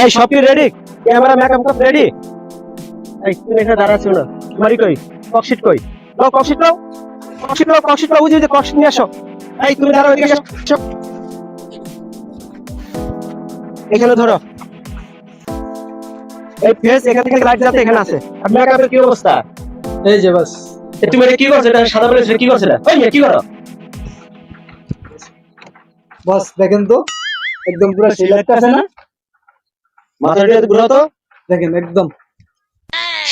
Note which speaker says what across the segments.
Speaker 1: এই সব কি রেডি ক্যামেরা মেকআপ সব রেডি এই তুমি এখানে দাঁড়াচ্ছ না? মারি কই? ককশিট কই? লো ককশিট লো ককশিট লো ককশিট লো বুঝি যে ককশিট নিয়ে আসো। এই তুমি দাঁড়াও এদিকে আসো। এখানে ধরো। এই ফেস এখান থেকে লাইট যাতে এখানে আছে আর মেকআপের কি অবস্থা?
Speaker 2: এই যে বাস।
Speaker 1: তুমি এটা কি করছ? এটা সাদা বলে কি করছ? এটা ওই কি করো?
Speaker 2: বস দেখেন তো একদম পুরো সেই লাগতেছে না?
Speaker 1: মাথাটা ঘুরাও তো?
Speaker 2: দেখেন একদম।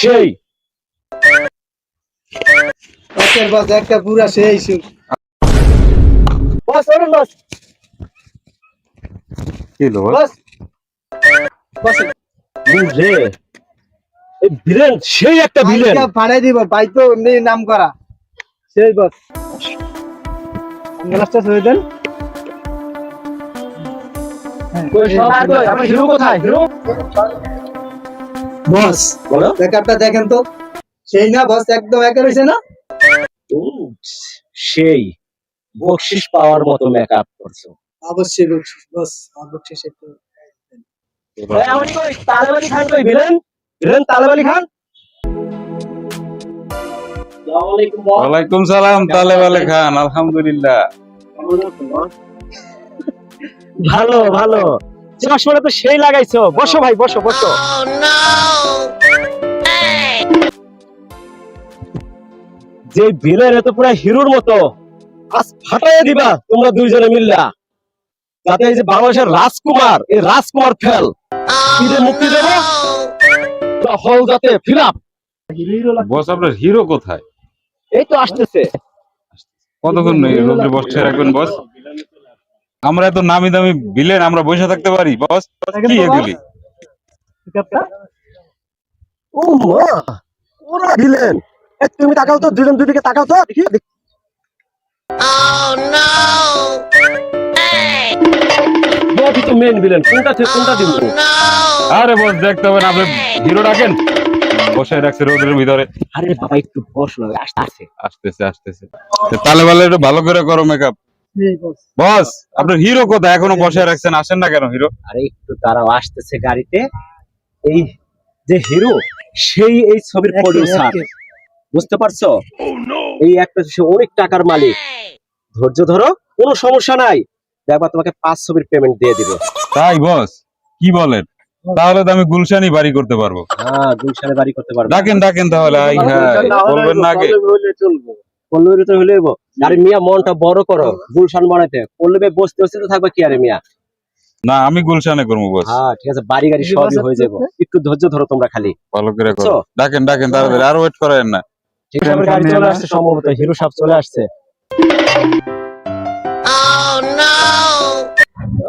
Speaker 1: সেই।
Speaker 2: বসের বস একটা পুরো সেই সুর
Speaker 1: বস ওরম বস।
Speaker 3: কি বল?
Speaker 2: বস? বস।
Speaker 1: বুঝে এই ভিলেন সেই একটা ভিলেন
Speaker 2: ফাড়াই দিব ভাই তো এমনি নাম করা। সেই বস। গ্লাসটা সরিয়ে দেন।
Speaker 1: আমার হিরো কোথায়? হিরো
Speaker 2: বস
Speaker 1: বলো।
Speaker 2: ব্যাকআপটা দেখেন তো। সেই না বস একদম একা রয়েছে না?
Speaker 1: সেই। বকশিস পাওয়ার মতো মেকআপ করছ।
Speaker 2: অবশ্যই বকশিস বস বকশিস একটু
Speaker 1: তালেবালি খান কই ভিলেন। ভিলেন তালেবালি খান।
Speaker 3: ওয়ালাইকুম সালাম খান আলহামদুলিল্লাহ।
Speaker 1: ভালো ভালো। চশমাটা তো সেই লাগাইছো। বসো ভাই বসো বসো। যে ভিলেন এত পুরো হিরোর মতো। আজ ফাটাইয়া দিবা তোমরা দুইজনে মিল্লা। যাতে এই যে বাংলাদেশের রাজকুমার এই রাজকুমার ফেল। ঈদে মুক্তি দেবো। হল যাতে ফিলাপ
Speaker 3: বস আপনার হিরো কোথায়?
Speaker 1: এই তো আসতেছে।
Speaker 3: কতক্ষণ রোদ্রে বসে রাখবেন বস? আমরা এত নামি দামি বিলেন আমরা বসে থাকতে পারি বস কি এগুলি?
Speaker 1: ও মা ওরা ভিলেন তুমি তাকাও তো দুজন দুদিকে তাকাও তো দেখি দেখি। দেখি তো মেন ভিলেন কোনটা থেকে কোনটা দিব?
Speaker 3: আরে বস দেখতে হবে না আপনি হিরো ডাকেন। বসে রাখছে রোদের ভিতরে।
Speaker 1: আরে বাবা একটু বস না আসতে আসতে
Speaker 3: আসতেছে আসতেছে। তো তালে একটু ভালো করে করো মেকআপ
Speaker 2: বস।
Speaker 3: আপনার হিরো কোথায়? এখনও বসে রাখছেন আসেন না কেন হিরো
Speaker 1: আরে একটু দাঁড়াও আসতেছে গাড়িতে। এই যে হিরো সেই এই ছবির প্রডিউসার বুঝতে পারছ? এই একটা সে অনেক টাকার মালিক। ধৈর্য ধরো কোনো সমস্যা নাই। দেখবা তোমাকে পাঁচ ছবির পেমেন্ট দিয়ে দিব।
Speaker 3: তাই বস? কি বলেন? তাহলে তো আমি গুলশানি বাড়ি করতে পারব।
Speaker 1: হ্যাঁ গুলশানে বাড়ি করতে পারবে।
Speaker 3: ডাকেন ডাকেন তাহলে আই হ্যাঁ বলবেন না আগে।
Speaker 1: পল্লবীর তো হইলে হইবো। আরে মিয়া মনটা বড় করো। গুলশান বানাইতে। পল্লবে বসতে বসতে থাকবে কি আরে মিয়া?
Speaker 3: না আমি গুলশানে করব বস।
Speaker 1: হ্যাঁ ঠিক আছে বাড়ি গাড়ি সবই হয়ে যাব একটু ধৈর্য ধরো তোমরা খালি।
Speaker 3: ভালো করে করো। ডাকেন ডাকেন তাড়াতাড়ি। আর ওয়েট করেন না।
Speaker 1: ঠিক আছে গাড়ি চলে আসছে সম্ভবত হিরো সাহেব চলে আসছে।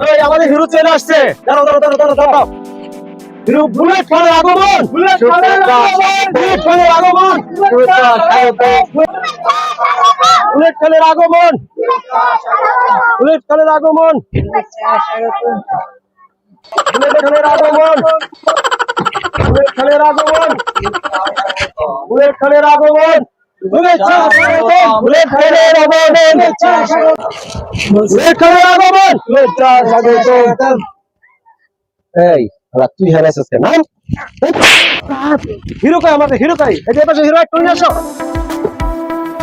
Speaker 1: এই আমাদের হিরো চলে আসছে। দাঁড়াও দাঁড়াও দাঁড়াও দাঁড়াও দাঁড়াও। হিরো বুলেট ফায়ার আগমন। বুলেট ফায়ার আগমন। বুলেট ফায়ার আগমন। বুলেট খেলের আগমন। বুলেট খেলের আগমন। বুলেট খেলের আগমন। বুলেট খেলের আগমন। বুলেট খেলের আগমন। বুলেট আগমন। বুলেট আগমন। তুই হেরাইছিস আমাদের? হিরো কই? এই হিরো, একটু নিয়ে আসো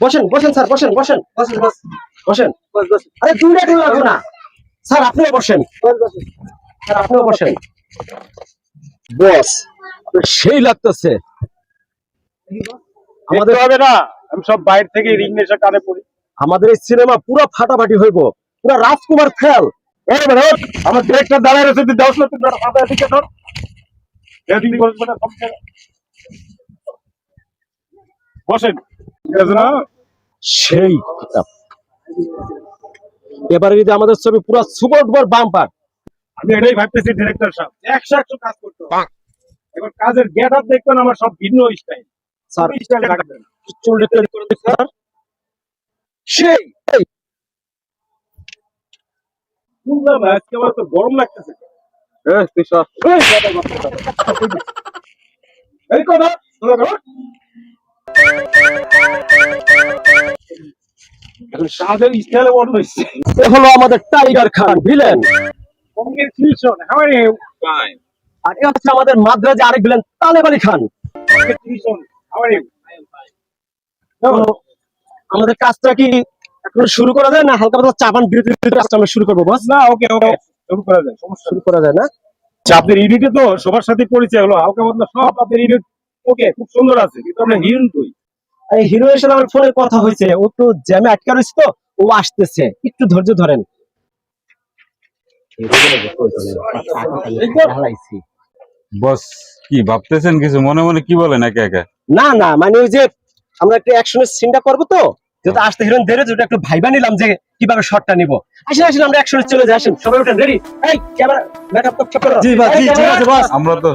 Speaker 1: বসেন বসেন স্যার বসেন বসেন
Speaker 2: বস বস
Speaker 1: বসেন।
Speaker 2: বস বস
Speaker 1: আরে দুই মিনিট লাগবে না। স্যার আপনিও বসেন। স্যার আপনিও বসেন। বস সেই লাগতেছে।
Speaker 4: আমাদের হবে না আমি সব বাইরে থেকে রিং নেশা কানে পড়ি।
Speaker 1: আমাদের এই সিনেমা পুরো ফাটাফাটি হইব। পুরো রাজকুমার
Speaker 4: ওঠ। আমার ডিরেক্টর দাঁড়ায় রয়েছে তুই দাও তুই ফাঁকা দিকে ধর। বসেন।
Speaker 1: সেই কিতাব। এবারে যদি আমাদের ছবি পুরো সুপার ডুপার বাম্পার।
Speaker 4: আমি এটাই ভাবতেছি ডিরেক্টর সাহেব। একশো একশো কাজ করতে এবার কাজের গেট আপ দেখবেন আমার সব ভিন্ন স্টাইল
Speaker 1: স্যার
Speaker 4: স্টাইল রাখবেন
Speaker 1: করে স্যার। সেই!
Speaker 4: শুনলাম আজকে আমার তো গরম লাগতেছে।
Speaker 3: তুই।
Speaker 4: এই কথা এই কথা স্টাইলে হয়েছে।
Speaker 1: হলো আমাদের টাইগার খান ভিলেন
Speaker 4: আর
Speaker 1: এ হচ্ছে আমাদের মাদ্রাজে আরেক ভিলেন তালেব আলী খান। আমাদের কাজটা কি এখন শুরু করা যায় না? হালকা পাতলা চাপান বিরতি বিরতি কাজটা আমরা শুরু করব বস
Speaker 4: না ওকে ওকে শুরু করা যায় সমস্যা
Speaker 1: শুরু করা যায় না?
Speaker 4: আচ্ছা, আপনার ইউনিটে তো সবার সাথে পরিচয় হলো হালকা পাতলা সব আপনার ইউনিট ওকে খুব সুন্দর আছে কিন্তু আমরা হিরোইন কই?
Speaker 1: এই হিরো এর সাথে আমার ফোনে কথা হয়েছে ও তো জ্যামে আটকা রয়েছে তো ও আসতেছে। একটু ধৈর্য ধরেন।
Speaker 3: বস কি ভাবতেছেন কিছু? মনে মনে কি বলেন একে একে?
Speaker 1: না না মানে ওই যে আমরা একটা অ্যাকশনের সিনটা করব তো যেহেতু আসতে হিরোইন দেরে যেটা একটু ভাইবা নিলাম যে কীভাবে শটটা নিব। আসেন আসেন আমরা অ্যাকশনে চলে যাই আসেন সবাই উঠেন রেডি এই ক্যামেরা মেকআপ তো করো।
Speaker 2: জি বস, জি, ঠিক আছে, বস।
Speaker 3: আমরা তো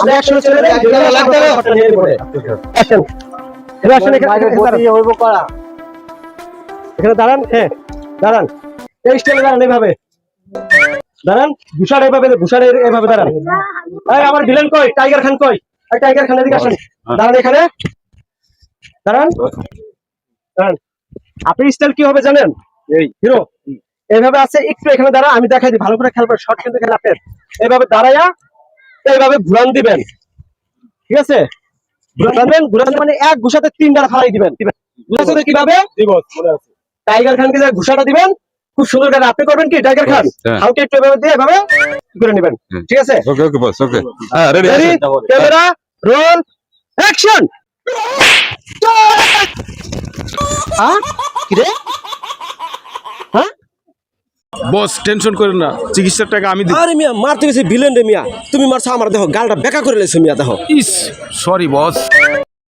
Speaker 1: আমরা অ্যাকশনে চলে যাই আসেন এবার আসেন এখানে দাঁড়ান।
Speaker 2: করা।
Speaker 1: এখানে দাঁড়ান হ্যাঁ দাঁড়ান। এই স্টাইলে দাঁড়ান এইভাবে। দাঁড়ান ভূষার এইভাবে ভূষার এইভাবে দাঁড়ান। এই আমার ভিলেন কই? টাইগার খান কই? টাইগার খান এদিকে আসেন। দাঁড়ান এখানে। দাঁড়ান। দাঁড়ান। আপনি স্টাইল কি হবে জানেন? এই। হিরো। এইভাবে আছে একটু এখানে দাঁড়া আমি দেখাই দিই। ভালো করে করে শর্ট কিন্তু এখানে আপনার এইভাবে দাঁড়াইয়া এইভাবে ঘুরান দিবেন। ঠিক আছে? ঘুরান দিবেন। মানে এক ঘুষাতে তিনবার ফালাই দিবেন। ঘুষাতে কীভাবে? টাইগার খানকে যে ঘুষাটা দিবেন খুব সুন্দর করে আপনি করবেন কি? টাইগার খান? হাউকে একটু এভাবে দিয়ে এভাবে করে নেবেন। ঠিক আছে?
Speaker 3: ওকে ওকে বস ওকে হ্যাঁ ready
Speaker 1: ready camera roll action হ্যাঁ কি রে?
Speaker 5: বস টেনশন করেন না চিকিৎসার টাকা আমি
Speaker 1: আরে মিয়া মারতে গেছি ভিলেন রে মিয়া। তুমি মারছো আমার দেখো গালটা বেকা করে লেছো মিয়া দেখো
Speaker 5: ইস সরি বস।